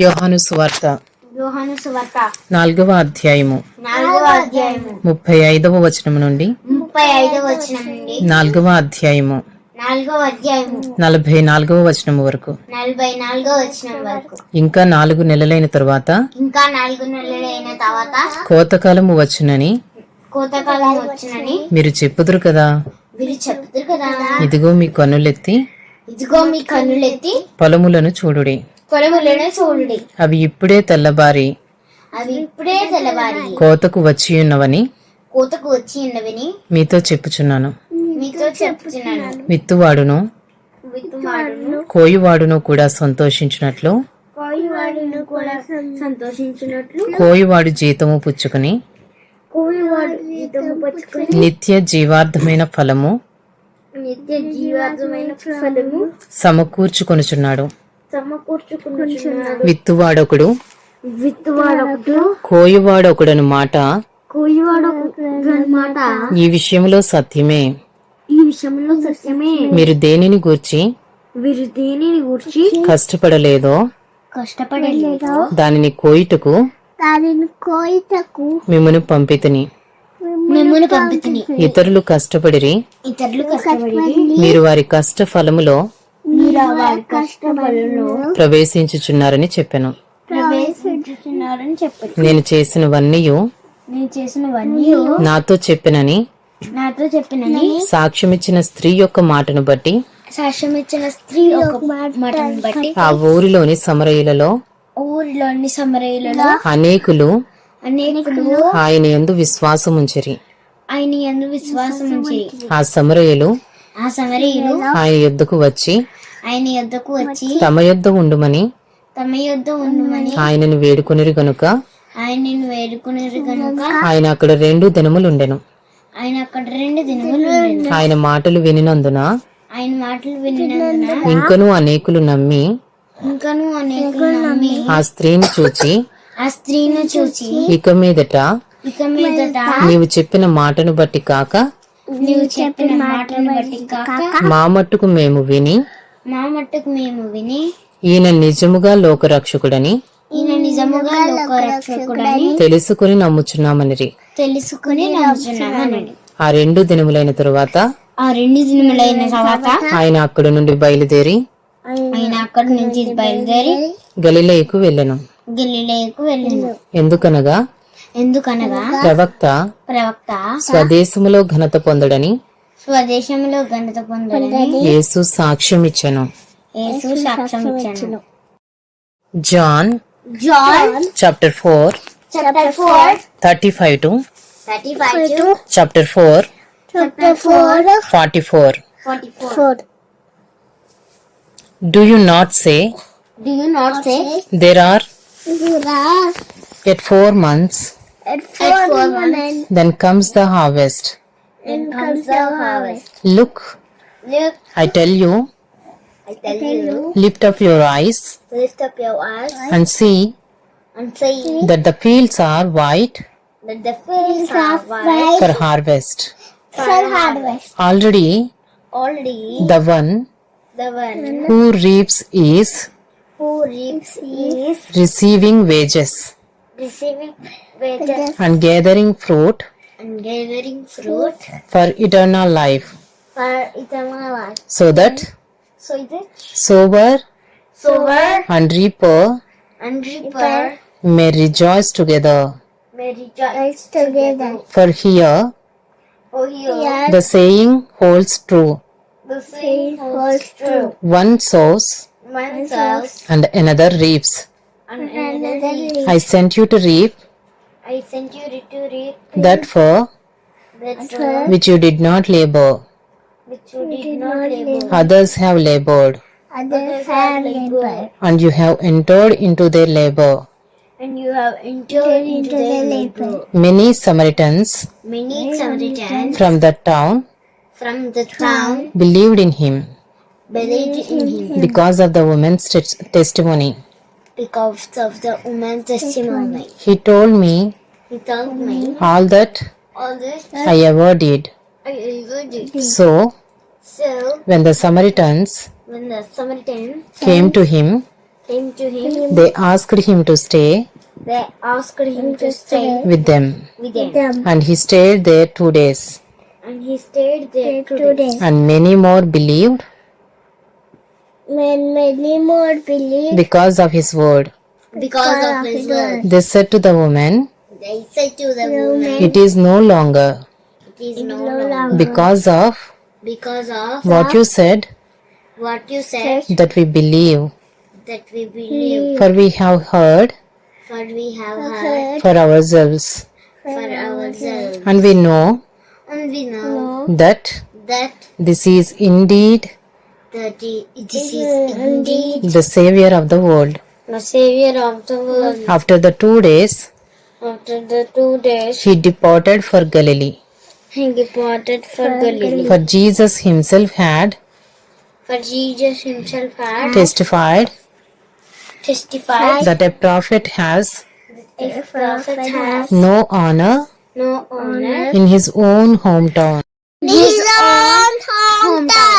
యోహాను సువార్త. యోహాను సువార్త. నాలుగవ అధ్యాయము. నాలుగవ అధ్యాయము. ముప్పై ఐదవ వచనం నుండి. ముప్పై ఐదవ వచనం నుండి. నాలుగవ అధ్యాయము. నాలుగవ అధ్యాయము. నలభై నాలుగవ వచనం వరకు. నలభై నాలుగవ వచనం వరకు. ఇంకా నాలుగు నెలలైన తరువాత. ఇంకా నాలుగు నెలలైన తర్వాత. కోతకాలము వచ్చునని. కోతకాలం వచ్చునని. మీరు చెప్పుదురు కదా. వీరు చెప్తారు కదా. ఇదిగో మీ కన్నులెత్తి. ఇదిగో మీ కన్నులెత్తి. పొలములను చూడుడి. చూడుడి. అవి ఇప్పుడే తెల్లబారి అవి ఇప్పుడే తెల్లవారి. కోతకు వచ్చి ఉన్నవని కోతకు వచ్చి ఉన్నవిని మీతో చెప్పుచున్నాను. మీతో చెప్తున్నాను విత్తువాడును విత్తువాడును. కోయువాడును కూడా సంతోషించినట్లు కోయివాడును కూడా సంతోషించినట్లు. కోయువాడు జీతము పుచ్చుకుని కోయివాడు జీతము పట్టుకుని నిత్య జీవార్థమైన ఫలము నిత్య జీవార్థమైన ఫలము సమకూర్చుకొనుచున్నాడు. విత్తువాడొకడు విత్తువాడొకడు కోయువాడొకడను మాట. కోయివాడొకడు మాట ఈ విషయంలో సత్యమే. ఈ విషయంలో సత్యమే. మీరు దేనిని గూర్చి? వీరు దేనిని గురించి? కష్టపడలేదో? కష్టపడలేదో? దానిని కోయుటకు దానిని కోయిటకు మిమ్మను పంపితిని. మిమ్మల్ని పంపితిని. ఇతరులు కష్టపడిరి. ఇతరులు కష్టపడి మీరు వారి కష్ట ఫలములో ప్రవేశించుచున్నారని చెప్పాను. నేను చేసినవన్నీ నేను చేసినవన్నీ నాతో చెప్పినని. నాతో చెప్పినని. సాక్ష్యమిచ్చిన స్త్రీ యొక్క మాటను బట్టి. సాక్ష్యం ఇచ్చిన స్త్రీ ఒక మాటను బట్టి. ఆ ఊరిలోని సమరయులలో ఊరిలోని సమరయులలో అనేకులు అనేకులు ఆయన యందు విశ్వాసముంచిరి. ఆయన ఎందు విశ్వాసం ఉంచి ఆ సమరయులు ఆ సమరయులు ఆయన యుద్ధకు వచ్చి ఆయన యొద్దకు వచ్చి తమ యొద్ద ఉండుమని తమ యొద్ద ఉండుమని ఆయనను వేడుకొనిరి గనుక ఆయనను వేడుకునేరు కనుక ఆయన అక్కడ రెండు దినములుండెను ఆయన అక్కడ రెండు దినములు ఉండెను. ఆయన మాటలు వినినందున ఆయన మాటలు వినినందున ఇంకనూ అనేకులు నమ్మి ఇంకను అనేకులు నమ్మి ఆ స్త్రీని చూచి ఆ స్త్రీని చూచి ఇక మీదట ఇక మీదట నీవు చెప్పిన మాటను బట్టి కాక నీవు చెప్పిన మాటను బట్టి కాక మా మట్టుకు మేము విని మా మట్టుకు మేము విని ఈయన నిజముగా లోకరక్షకుడని ఈయన నిజముగా లోకరక్షకుడని తెలుసుకుని నమ్ముచున్నామనిరి. తెలుసుకుని ఆ రెండు దినములైన తరువాత ఆ రెండు దినములైన తర్వాత ఆయన అక్కడ నుండి బయలుదేరి ఆయన అక్కడి నుంచి బయలుదేరి గలిలయకు వెళ్ళెను. గలిలేకు వెళ్ళింది ఎందుకనగా ఎందుకనగా ప్రవక్త ప్రవక్త స్వదేశములో ఘనత పొందడని స్వదేశంలో ఘనత పొందడని యేసు సాక్ష్యం ఇచ్చెను యేసు సాక్ష్యం ఇచ్చాను John John chapter four chapter four thirty five to thirty five to chapter four chapter four forty four. Forty four. Do you not say Do you not say there are there are at four months at four, months. Then comes the harvest then comes the harvest. Look, Look, I tell you, I tell you, lift up your eyes lift up your eyes. And see and see that the fields are white that the fields are white. for harvest. for harvest. Already, Already the one the one mm-hmm. who reaps is who reaps is receiving wages receiving wages. and gathering fruit gathering fruit for eternal life. For eternal life. So that so that sober, sober, and reaper, and reaper may rejoice together. May rejoice together. For here, for here the saying holds true. The saying holds true. One sows, one sows, and another reaps. And another reaps. I sent you to reap I sent you to reap that for that for which you did not labor. which you did not labor. Others have labored, Others have labored, and you have entered into their labor. and you have entered into their labor. Many Samaritans Many Samaritans from that town from the town believed in him believed in him because of the woman's tes- testimony. because of the woman's testimony. He told me He told me all that all this I ever did. I ever did. So, So when the Samaritans when the Samaritans came to him, came to him. they asked him to stay They asked him to stay with them, with them. and he stayed there two days. And he stayed there two days. And many more believed When many more believed because of his word. because of his word. They said to the woman, They said to the woman, It is no longer. It is no longer. because of because of what you said what you said. That we believe, that we believe. Hmm. for we have heard. For we have heard. for ourselves, for ourselves. and we know And we know that that this is indeed that this is indeed the Savior of the world. the Savior of the world. After the two days, After the two days, he departed for Galilee. he departed for Galilee. For Jesus himself had For Jesus himself had testified testified that a prophet has a prophet has no honor no honor in his own hometown. his own hometown.